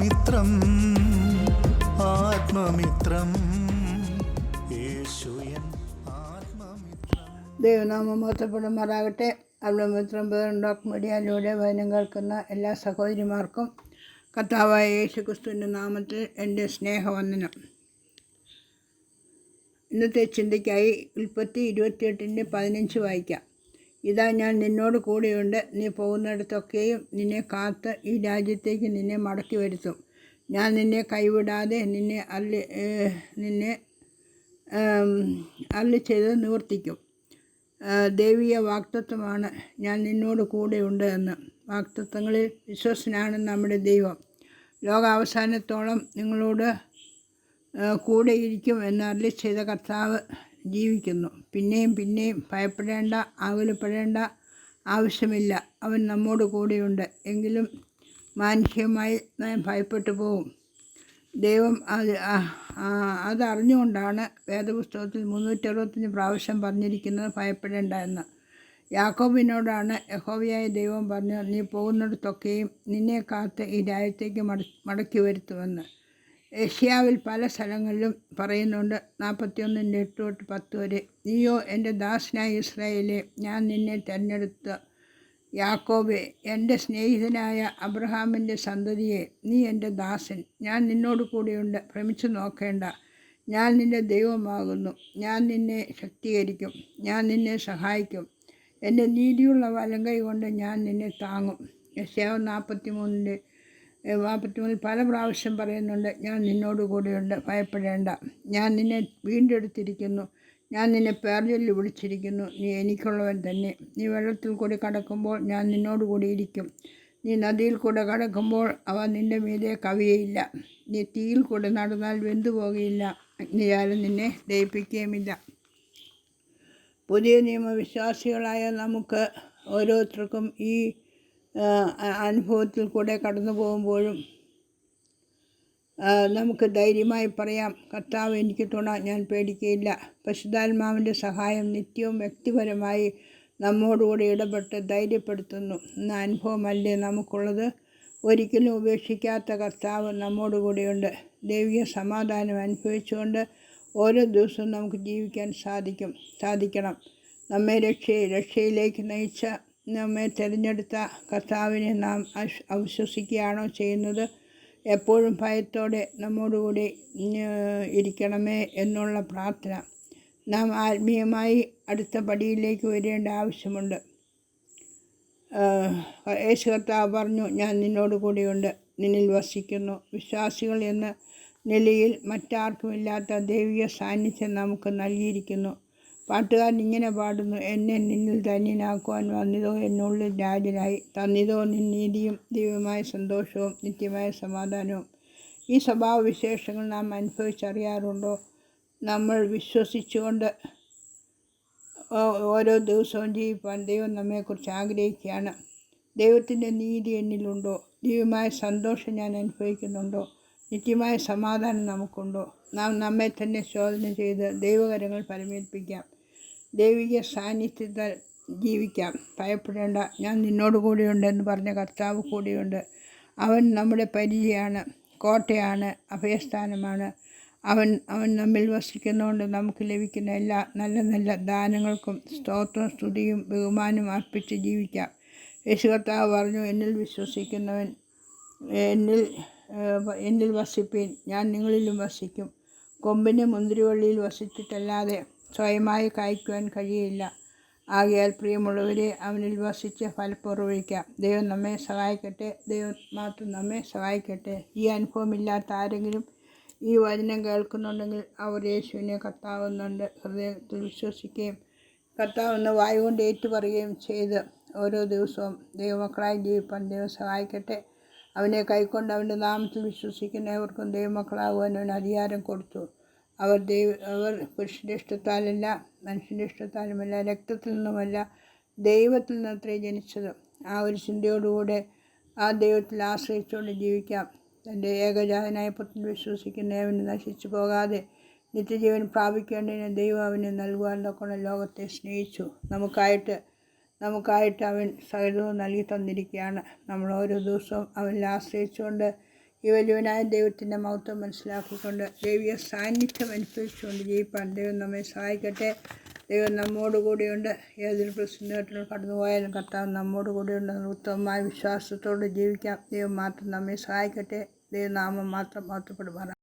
ആത്മമിത്രം ആത്മമിത്രം. യേശുയൻ ദൈവനാമം മഹത്വപ്പെടുമാറാകട്ടെ അബ്രമിത്രം ഡോക് മീഡിയയിലൂടെ വചനം കേൾക്കുന്ന എല്ലാ സഹോദരിമാർക്കും കർത്താവായ യേശു ക്രിസ്തുവിന്റെ നാമത്തിൽ എന്റെ സ്നേഹവന്ദനം. ഇന്നത്തെ ചിന്തയ്ക്കായി ഉൽപ്പത്തി ഇരുപത്തിയെട്ടിന്റെ പതിനഞ്ച് വായിക്കാം. ഇതാ ഞാൻ നിന്നോട് കൂടെയുണ്ട്. നീ പോകുന്നിടത്തൊക്കെയും നിന്നെ കാത്ത് ഈ രാജ്യത്തേക്ക് നിന്നെ മടക്കി വരുത്തും. ഞാൻ നിന്നെ കൈവിടാതെ നിന്നെ അല്ലി നിന്നെ അല്ലി ചെയ്ത് നിവർത്തിക്കും. ദൈവീയ വാക്തത്വമാണ് ഞാൻ നിന്നോട് കൂടെയുണ്ട് എന്ന്. വാക്തത്വങ്ങളിൽ വിശ്വസനാണ് നമ്മുടെ ദൈവം. ലോകാവസാനത്തോളം നിങ്ങളോട് കൂടെയിരിക്കും എന്ന് അരുളി ചെയ്ത കർത്താവ് ജീവിക്കുന്നു. പിന്നെയും പിന്നെയും ഭയപ്പെടേണ്ട ആകുലപ്പെടേണ്ട ആവശ്യമില്ല. അവൻ നമ്മോട് കൂടെയുണ്ട്. എങ്കിലും മാനുഷികമായി നാം ഭയപ്പെട്ടു പോവും. ദൈവം അത് അതറിഞ്ഞുകൊണ്ടാണ് വേദപുസ്തകത്തിൽ മുന്നൂറ്ററുപത്തഞ്ച് പ്രാവശ്യം പറഞ്ഞിരിക്കുന്നത് ഭയപ്പെടേണ്ട എന്ന്. യാക്കോബിനോടാണ് യഹോവയായ ദൈവം പറഞ്ഞു നീ പോകുന്നിടത്തൊക്കെയും നിന്നെ കാത്ത് ഈ രാജ്യത്തേക്ക് മട മടക്കി വരുത്തുമെന്ന്. ഏഷ്യാവിൽ പല സ്ഥലങ്ങളിലും പറയുന്നുണ്ട് നാൽപ്പത്തിയൊന്നിന്റെ എട്ട് തൊട്ട് പത്ത് വരെ. നീയോ എന്റെ ദാസനായ ഇസ്രായേലെ ഞാൻ നിന്നെ തിരഞ്ഞെടുത്ത യാക്കോബെ എന്റെ സ്നേഹിതനായ അബ്രഹാമിന്റെ സന്തതിയെ നീ എന്റെ ദാസൻ. ഞാൻ നിന്നോട് കൂടെയുണ്ട് ഭ്രമിച്ചു നോക്കേണ്ട. ഞാൻ നിന്റെ ദൈവമാകുന്നു. ഞാൻ നിന്നെ ശക്തീകരിക്കും. ഞാൻ നിന്നെ സഹായിക്കും. എന്റെ നീതിയുള്ള വലങ്കൈ കൊണ്ട് ഞാൻ നിന്നെ താങ്ങും. യശാവ് നാൽപ്പത്തി മൂന്നിന്റെ നാൽപ്പത്തിമൂന്നിൽ പല പ്രാവശ്യം പറയുന്നുണ്ട് ഞാൻ നിന്നോട് കൂടെയുണ്ട് ഭയപ്പെടേണ്ട. ഞാൻ നിന്നെ വീണ്ടെടുത്തിരിക്കുന്നു ഞാൻ നിന്നെ പേർജൊല്ലി വിളിച്ചിരിക്കുന്നു നീ എനിക്കുള്ളവൻ തന്നെ. നീ വെള്ളത്തിൽ കൂടി കടക്കുമ്പോൾ ഞാൻ നിന്നോട് കൂടിയിരിക്കും നീ നദിയിൽ കൂടെ കടക്കുമ്പോൾ അവ നിന്റെ മീതെ കവിയയില്ല. നീ തീയിൽ കൂടെ നടന്നാൽ വെന്തു പോകുകയില്ല. അഗ്നിയാലും നിന്നെ ദയിപ്പിക്കുകയുമില്ല പുതിയ നിയമവിശ്വാസികളായ നമുക്ക് ഓരോരുത്തർക്കും ഈ അനുഭവത്തിൽ കൂടെ കടന്നു പോകുമ്പോഴും നമുക്ക് ധൈര്യമായി പറയാം കർത്താവ് എനിക്ക് തുണ ഞാൻ പേടിക്കുകയില്ല പശുതാത്മാവിന്റെ സഹായം നിത്യവും വ്യക്തിപരമായി നമ്മോടുകൂടി ഇടപെട്ട് ധൈര്യപ്പെടുത്തുന്നു. എന്ന അനുഭവമല്ലേ നമുക്കുള്ളത്? ഒരിക്കലും ഉപേക്ഷിക്കാത്ത കർത്താവ് നമ്മോടുകൂടിയുണ്ട്. ദൈവിക സമാധാനം അനുഭവിച്ചുകൊണ്ട് ഓരോ ദിവസവും നമുക്ക് ജീവിക്കാൻ സാധിക്കും സാധിക്കണം. നമ്മെ രക്ഷയെ രക്ഷയിലേക്ക് നയിച്ച നമ്മെ തിരഞ്ഞെടുത്ത കർത്താവിനെ നാം അവിശ്വസിക്കുകയാണോ ചെയ്യുന്നത്? എപ്പോഴും ഭയത്തോടെ നമ്മോടുകൂടി ഇരിക്കണമേ എന്നുള്ള പ്രാർത്ഥന. നാം ആത്മീയമായി അടുത്ത പടിയിലേക്ക് വരേണ്ട ആവശ്യമുണ്ട്. യേശു കർത്താവ് പറഞ്ഞു ഞാൻ നിന്നോട് കൂടിയുണ്ട്. നിന്നിൽ വസിക്കുന്നു. വിശ്വാസികൾ എന്ന നിലയിൽ മറ്റാർക്കുമില്ലാത്ത ദൈവിക സാന്നിധ്യം നമുക്ക് നൽകിയിരിക്കുന്നു. പാട്ടുകാരൻ ഇങ്ങനെ പാടുന്നു. എന്നെ നിന്നിൽ ധന്യനാക്കുവാൻ വന്നതോ എന്നുള്ളിൽ രാജനായി. തന്നിതോ നിൻ നീതിയും ദൈവമായ സന്തോഷവും നിത്യമായ സമാധാനവും. ഈ സ്വഭാവവിശേഷങ്ങൾ നാം അനുഭവിച്ചറിയാറുണ്ടോ? നമ്മൾ വിശ്വസിച്ചുകൊണ്ട് ഓരോ ദിവസവും ജീവിപ്പാൻ ദൈവം നമ്മെക്കുറിച്ച് ആഗ്രഹിക്കുകയാണ്. ദൈവത്തിന്റെ നീതി എന്നിലുണ്ടോ? ദൈവമായ സന്തോഷം ഞാൻ അനുഭവിക്കുന്നുണ്ടോ? നിത്യമായ സമാധാനം നമുക്കുണ്ടോ? നാം നമ്മെ തന്നെ ശോധന ചെയ്ത് ദൈവകരങ്ങൾ പരമേൽപ്പിക്കാം. ദൈവിക സാന്നിധ്യത്താൽ ജീവിക്കാം. ഭയപ്പെടേണ്ട. ഞാൻ നിന്നോട് കൂടെയുണ്ടെന്ന് പറഞ്ഞ കർത്താവ് കൂടെയുണ്ട്. അവൻ നമ്മുടെ പരിചയമാണ് കോട്ടയാണ് അഭയസ്ഥാനമാണ്. അവൻ അവൻ നമ്മിൽ വസിക്കുന്നതുകൊണ്ട് നമുക്ക് ലഭിക്കുന്ന എല്ലാ നല്ല നല്ല ദാനങ്ങൾക്കും സ്തോത്രം സ്തുതിയും ബഹുമാനം അർപ്പിച്ച് ജീവിക്കാം. യേശു കർത്താവ് പറഞ്ഞു എന്നിൽ വിശ്വസിക്കുന്നവൻ എന്നിൽ എന്നിൽ വസിപ്പീൻ. ഞാൻ നിങ്ങളിലും വസിക്കും. കൊമ്പിന് മുന്തിരിവള്ളിയിൽ വസിച്ചിട്ടല്ലാതെ സ്വയമായി കായ്ക്കുവാൻ കഴിയില്ല. ആകയാൽ പ്രിയമുള്ളവരെ അവനിൽ വസിച്ച് ഫലപ്പുറവഴിക്കാം ദൈവം നമ്മെ സഹായിക്കട്ടെ. ദൈവം മാത്രം നമ്മെ സഹായിക്കട്ടെ. ഈ അനുഭവമില്ലാത്ത ആരെങ്കിലും ഈ വചനം കേൾക്കുന്നുണ്ടെങ്കിൽ അവർ യേശുവിനെ കർത്താവുന്നുണ്ട്. ഹൃദയത്തിൽ വിശ്വസിക്കുകയും കർത്താവെന്ന് വായുകൊണ്ട് ഏറ്റുപറയുകയും ചെയ്ത് ഓരോ ദിവസവും ദൈവമക്കളായി ജീവിപ്പാൻ ദൈവം സഹായിക്കട്ടെ. അവനെ കൈക്കൊണ്ട് അവന്റെ നാമത്തിൽ വിശ്വസിക്കുന്നവർക്കും ദൈവമക്കളാകുവാൻ അവൻ അധികാരം കൊടുത്തു. അവർ ദൈവ അവർ പുരുഷന്റെ ഇഷ്ടത്താലല്ല മനുഷ്യന്റെ ഇഷ്ടത്താലുമല്ല രക്തത്തിൽ നിന്നുമല്ല ദൈവത്തിൽ നിന്നത്രേ ജനിച്ചത്. ആ ഒരു ചിന്തയോടുകൂടെ ആ ദൈവത്തിൽ ആശ്രയിച്ചുകൊണ്ട് ജീവിക്കാം. തന്റെ ഏകജാതനായ പുത്രൻ വിശ്വസിക്കുന്ന അവന് നശിച്ചു പോകാതെ നിത്യജീവൻ പ്രാപിക്കേണ്ടതിന് ദൈവം അവന് നൽകുവാൻ തൊക്കെ ലോകത്തെ സ്നേഹിച്ചു. നമുക്കായിട്ട് നമുക്കായിട്ട് അവൻ സകലവും നൽകി തന്നിരിക്കുകയാണ്. നമ്മൾ ഓരോ ദിവസവും അവനിൽ ആശ്രയിച്ചുകൊണ്ട് ഈ ദൈവത്തിന്റെ മഹത്വം മനസ്സിലാക്കിക്കൊണ്ട് ദൈവിക സാന്നിധ്യം അനുഭവിച്ചുകൊണ്ട് ജീവിപ്പാൻ ദൈവം നമ്മെ സഹായിക്കട്ടെ. ദൈവം നമ്മോട് കൂടിയുണ്ട് ഏതൊരു കടന്നു കടന്നുപോയാലും കർത്താവ് നമ്മോട് കൂടിയുണ്ട് ഉത്തമമായ വിശ്വാസത്തോടെ ജീവിക്കാം. ദൈവം മാത്രം നമ്മെ സഹായിക്കട്ടെ. ദൈവനാമം മാത്രം മഹത്വപ്പെടുമാറാം